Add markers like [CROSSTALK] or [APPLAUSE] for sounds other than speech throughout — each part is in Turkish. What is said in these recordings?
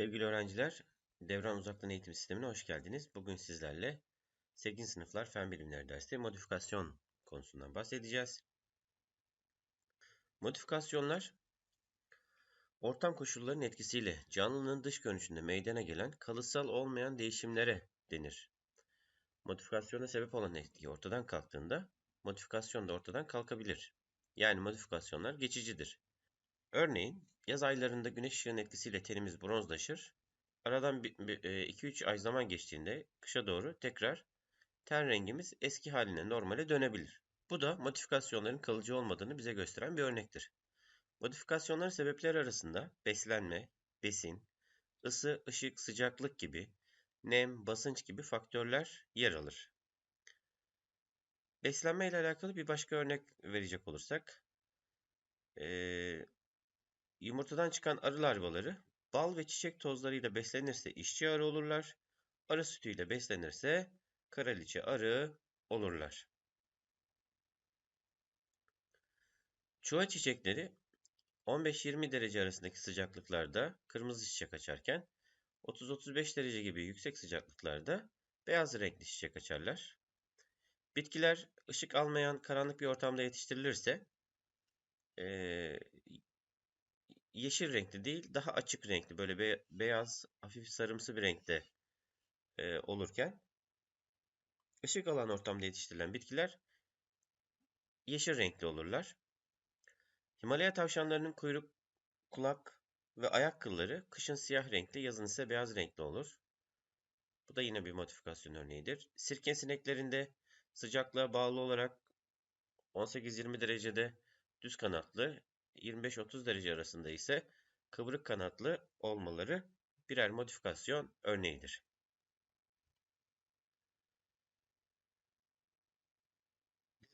Sevgili öğrenciler, Devran Uzaktan Eğitim Sistemi'ne hoş geldiniz. Bugün sizlerle 8. sınıflar Fen Bilimleri dersi modifikasyon konusundan bahsedeceğiz. Modifikasyonlar, ortam koşullarının etkisiyle canlının dış görünüşünde meydana gelen kalıtsal olmayan değişimlere denir. Modifikasyona sebep olan etki ortadan kalktığında modifikasyon da ortadan kalkabilir. Yani modifikasyonlar geçicidir. Örneğin yaz aylarında güneş ışığının etkisiyle tenimiz bronzlaşır. Aradan 2-3 ay zaman geçtiğinde kışa doğru tekrar ten rengimiz eski haline normale dönebilir. Bu da modifikasyonların kalıcı olmadığını bize gösteren bir örnektir. Modifikasyonların sebepleri arasında beslenme, besin, ısı, ışık, sıcaklık gibi, nem, basınç gibi faktörler yer alır. Beslenme ile alakalı bir başka örnek verecek olursak, ee, Yumurtadan çıkan arı larvaları bal ve çiçek tozlarıyla beslenirse işçi arı olurlar. Arı sütüyle beslenirse kraliçe arı olurlar. Çuha çiçekleri 15-20 derece arasındaki sıcaklıklarda kırmızı çiçek açarken 30-35 derece gibi yüksek sıcaklıklarda beyaz renkli çiçek açarlar. Bitkiler ışık almayan karanlık bir ortamda yetiştirilirse yeşil renkli değil, daha açık renkli, böyle be beyaz, hafif sarımsı bir renkte e, olurken ışık alan ortamda yetiştirilen bitkiler yeşil renkli olurlar. Himalaya tavşanlarının kuyruk, kulak ve ayak kılları kışın siyah renkli, yazın ise beyaz renkli olur. Bu da yine bir modifikasyon örneğidir. Sirke sineklerinde sıcaklığa bağlı olarak 18-20 derecede düz kanatlı, 25-30 derece arasında ise kıvrık kanatlı olmaları birer modifikasyon örneğidir.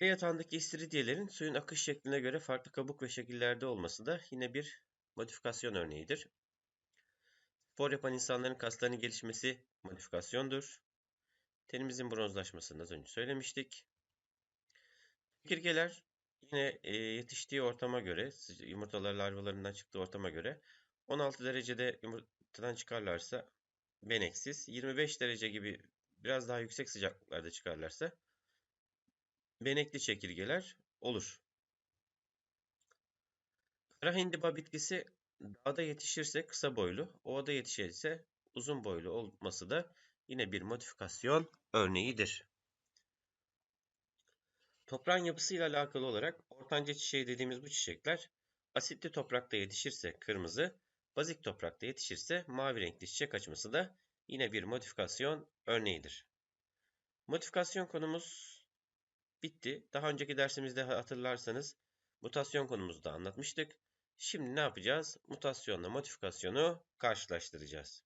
Dere yatağındaki istiridyelerin suyun akış şekline göre farklı kabuk ve şekillerde olması da yine bir modifikasyon örneğidir. Spor yapan insanların kaslarının gelişmesi modifikasyondur. Tenimizin bronzlaşmasını az önce söylemiştik. Çekirgeler Yine e, yetiştiği ortama göre, yumurtalar larvalarından çıktığı ortama göre 16 derecede yumurtadan çıkarlarsa beneksiz, 25 derece gibi biraz daha yüksek sıcaklıklarda çıkarlarsa benekli çekirgeler olur. Kara hindiba bitkisi dağda yetişirse kısa boylu, ovada yetişirse uzun boylu olması da yine bir modifikasyon örneğidir. Toprağın yapısıyla alakalı olarak ortanca çiçeği dediğimiz bu çiçekler asitli toprakta yetişirse kırmızı, bazik toprakta yetişirse mavi renkli çiçek açması da yine bir modifikasyon örneğidir. Modifikasyon konumuz bitti. Daha önceki dersimizde hatırlarsanız mutasyon konumuzu da anlatmıştık. Şimdi ne yapacağız? Mutasyonla modifikasyonu karşılaştıracağız.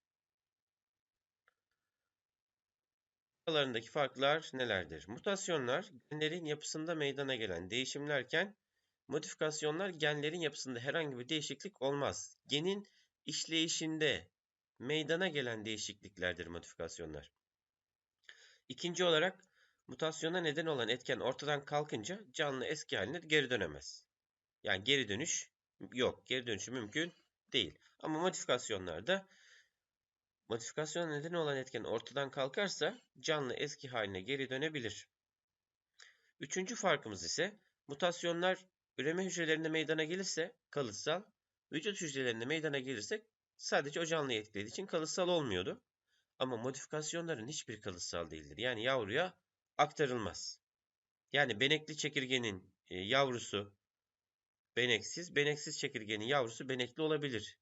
Aralarındaki farklar nelerdir? Mutasyonlar genlerin yapısında meydana gelen değişimlerken modifikasyonlar genlerin yapısında herhangi bir değişiklik olmaz. Genin işleyişinde meydana gelen değişikliklerdir modifikasyonlar. İkinci olarak mutasyona neden olan etken ortadan kalkınca canlı eski haline geri dönemez. Yani geri dönüş yok. Geri dönüşü mümkün değil. Ama modifikasyonlarda Modifikasyona neden olan etken ortadan kalkarsa canlı eski haline geri dönebilir. Üçüncü farkımız ise mutasyonlar üreme hücrelerinde meydana gelirse kalıtsal, vücut hücrelerinde meydana gelirse sadece o canlıyı etkilediği için kalıtsal olmuyordu. Ama modifikasyonların hiçbir kalıtsal değildir. Yani yavruya aktarılmaz. Yani benekli çekirgenin e, yavrusu beneksiz, beneksiz çekirgenin yavrusu benekli olabilir.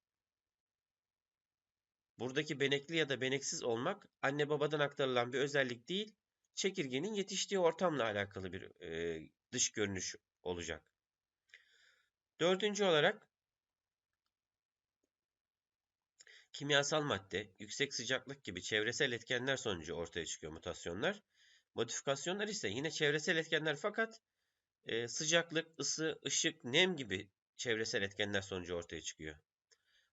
Buradaki benekli ya da beneksiz olmak anne babadan aktarılan bir özellik değil, çekirgenin yetiştiği ortamla alakalı bir e, dış görünüş olacak. Dördüncü olarak kimyasal madde, yüksek sıcaklık gibi çevresel etkenler sonucu ortaya çıkıyor mutasyonlar. Modifikasyonlar ise yine çevresel etkenler fakat e, sıcaklık, ısı, ışık, nem gibi çevresel etkenler sonucu ortaya çıkıyor.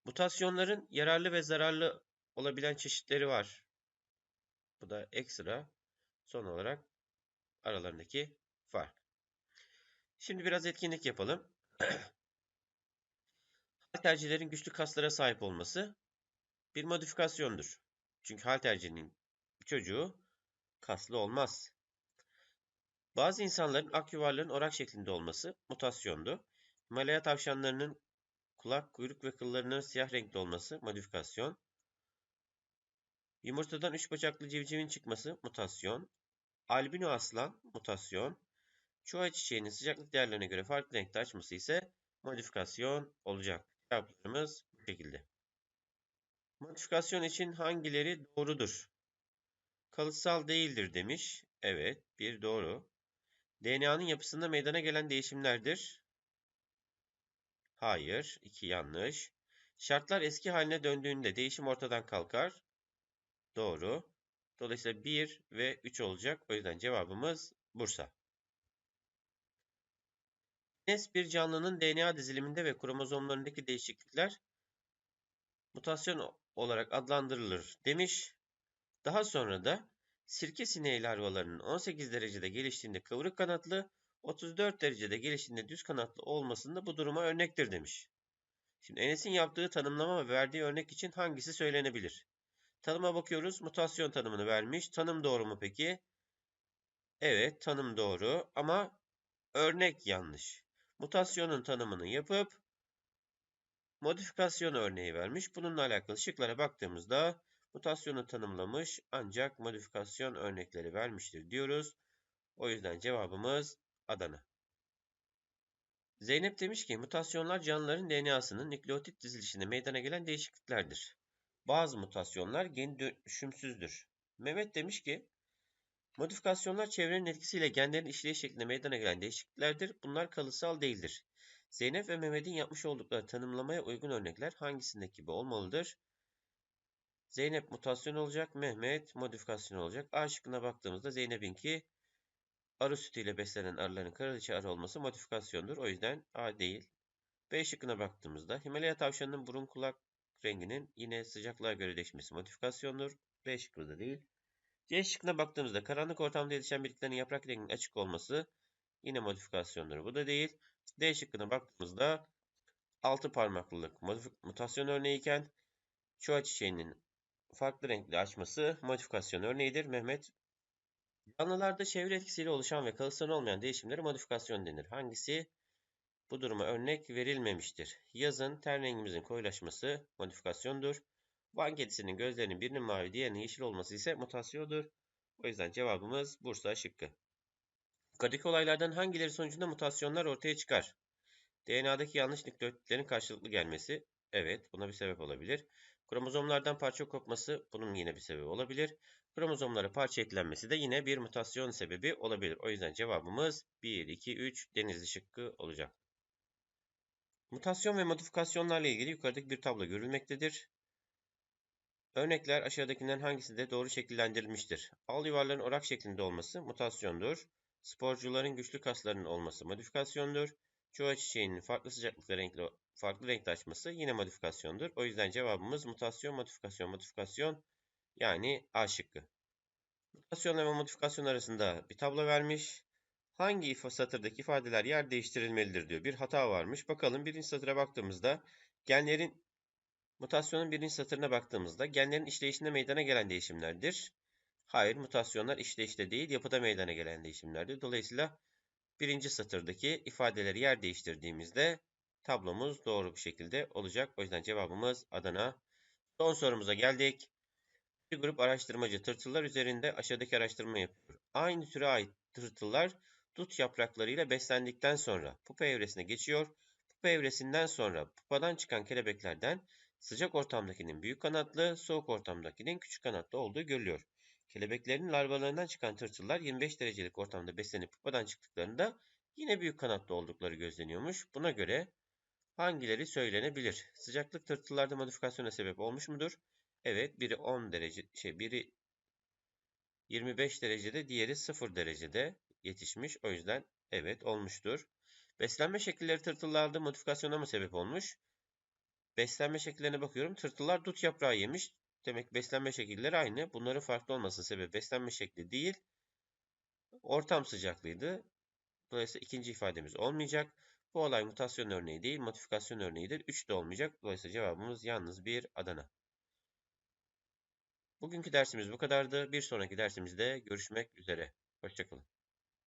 Mutasyonların yararlı ve zararlı olabilen çeşitleri var. Bu da ekstra son olarak aralarındaki fark. Şimdi biraz etkinlik yapalım. [CLEARS THROAT] Haltercilerin güçlü kaslara sahip olması bir modifikasyondur. Çünkü haltercinin çocuğu kaslı olmaz. Bazı insanların ak yuvarların orak şeklinde olması mutasyondu. Himalaya tavşanlarının kulak, kuyruk ve kıllarının siyah renkli olması modifikasyon. Yumurtadan üç bacaklı civcivin çıkması mutasyon. Albino aslan mutasyon. Çuha çiçeğinin sıcaklık değerlerine göre farklı renkte açması ise modifikasyon olacak. Cevaplarımız bu şekilde. Modifikasyon için hangileri doğrudur? Kalıtsal değildir demiş. Evet, bir doğru. DNA'nın yapısında meydana gelen değişimlerdir. Hayır, iki yanlış. Şartlar eski haline döndüğünde değişim ortadan kalkar. Doğru. Dolayısıyla 1 ve 3 olacak. O yüzden cevabımız Bursa. Nes bir canlının DNA diziliminde ve kromozomlarındaki değişiklikler mutasyon olarak adlandırılır demiş. Daha sonra da sirke sineği larvalarının 18 derecede geliştiğinde kıvrık kanatlı, 34 derecede geliştiğinde düz kanatlı olmasında bu duruma örnektir demiş. Şimdi Enes'in yaptığı tanımlama ve verdiği örnek için hangisi söylenebilir? Tanıma bakıyoruz. Mutasyon tanımını vermiş. Tanım doğru mu peki? Evet, tanım doğru ama örnek yanlış. Mutasyonun tanımını yapıp modifikasyon örneği vermiş. Bununla alakalı şıklara baktığımızda mutasyonu tanımlamış ancak modifikasyon örnekleri vermiştir diyoruz. O yüzden cevabımız Adana. Zeynep demiş ki mutasyonlar canlıların DNA'sının nükleotit dizilişinde meydana gelen değişikliklerdir. Bazı mutasyonlar gen dönüşümsüzdür. Mehmet demiş ki modifikasyonlar çevrenin etkisiyle genlerin işleyiş şeklinde meydana gelen değişikliklerdir. Bunlar kalıtsal değildir. Zeynep ve Mehmet'in yapmış oldukları tanımlamaya uygun örnekler hangisindeki gibi olmalıdır? Zeynep mutasyon olacak, Mehmet modifikasyon olacak. A şıkkına baktığımızda Zeynep'inki arı sütüyle beslenen arıların kraliçe arı olması modifikasyondur. O yüzden A değil. B şıkkına baktığımızda Himalaya tavşanının burun kulak renginin yine sıcaklığa göre değişmesi modifikasyondur. B şıkkı değil. C şıkkına baktığımızda karanlık ortamda yetişen bitkilerin yaprak renginin açık olması yine modifikasyondur. Bu da değil. D şıkkına baktığımızda altı parmaklılık mutasyon örneğiyken çuha çiçeğinin farklı renkli açması modifikasyon örneğidir. Mehmet Canlılarda çevre etkisiyle oluşan ve kalıtsal olmayan değişimlere modifikasyon denir. Hangisi bu duruma örnek verilmemiştir? Yazın ten rengimizin koyulaşması modifikasyondur. Van kedisinin gözlerinin birinin mavi diğerinin yeşil olması ise mutasyondur. O yüzden cevabımız Bursa şıkkı. Yukarıdaki olaylardan hangileri sonucunda mutasyonlar ortaya çıkar? DNA'daki yanlış nükleotitlerin karşılıklı gelmesi. Evet, buna bir sebep olabilir. Kromozomlardan parça kopması bunun yine bir sebebi olabilir. Kromozomlara parça eklenmesi de yine bir mutasyon sebebi olabilir. O yüzden cevabımız 1, 2, 3 denizli şıkkı olacak. Mutasyon ve modifikasyonlarla ilgili yukarıdaki bir tablo görülmektedir. Örnekler aşağıdakinden hangisinde doğru şekillendirilmiştir? Al yuvarların orak şeklinde olması mutasyondur. Sporcuların güçlü kaslarının olması modifikasyondur. Çuha çiçeğinin farklı sıcaklık renkli, farklı renkte açması yine modifikasyondur. O yüzden cevabımız mutasyon, modifikasyon, modifikasyon yani A şıkkı. Mutasyon ve modifikasyon arasında bir tablo vermiş. Hangi if satırdaki ifadeler yer değiştirilmelidir diyor. Bir hata varmış. Bakalım birinci satıra baktığımızda genlerin mutasyonun birinci satırına baktığımızda genlerin işleyişinde meydana gelen değişimlerdir. Hayır mutasyonlar işleyişte değil yapıda meydana gelen değişimlerdir. Dolayısıyla birinci satırdaki ifadeleri yer değiştirdiğimizde tablomuz doğru bir şekilde olacak. O yüzden cevabımız Adana. Son sorumuza geldik. Bir grup araştırmacı tırtıllar üzerinde aşağıdaki araştırma yapıyor. Aynı türe ait tırtıllar dut yapraklarıyla beslendikten sonra pupa evresine geçiyor. Pupa evresinden sonra pupadan çıkan kelebeklerden sıcak ortamdakinin büyük kanatlı, soğuk ortamdakinin küçük kanatlı olduğu görülüyor. Kelebeklerin larvalarından çıkan tırtıllar 25 derecelik ortamda beslenip pupadan çıktıklarında yine büyük kanatlı oldukları gözleniyormuş. Buna göre hangileri söylenebilir? Sıcaklık tırtıllarda modifikasyona sebep olmuş mudur? Evet, biri 10 derece, şey biri 25 derecede, diğeri 0 derecede yetişmiş. O yüzden evet olmuştur. Beslenme şekilleri tırtıllarda modifikasyona mı sebep olmuş? Beslenme şekillerine bakıyorum. Tırtıllar dut yaprağı yemiş. Demek beslenme şekilleri aynı. Bunların farklı olması sebebi beslenme şekli değil. Ortam sıcaklığıydı. Dolayısıyla ikinci ifademiz olmayacak. Bu olay mutasyon örneği değil, modifikasyon örneğidir. 3 de olmayacak. Dolayısıyla cevabımız yalnız bir Adana. Bugünkü dersimiz bu kadardı. Bir sonraki dersimizde görüşmek üzere. Hoşça kalın.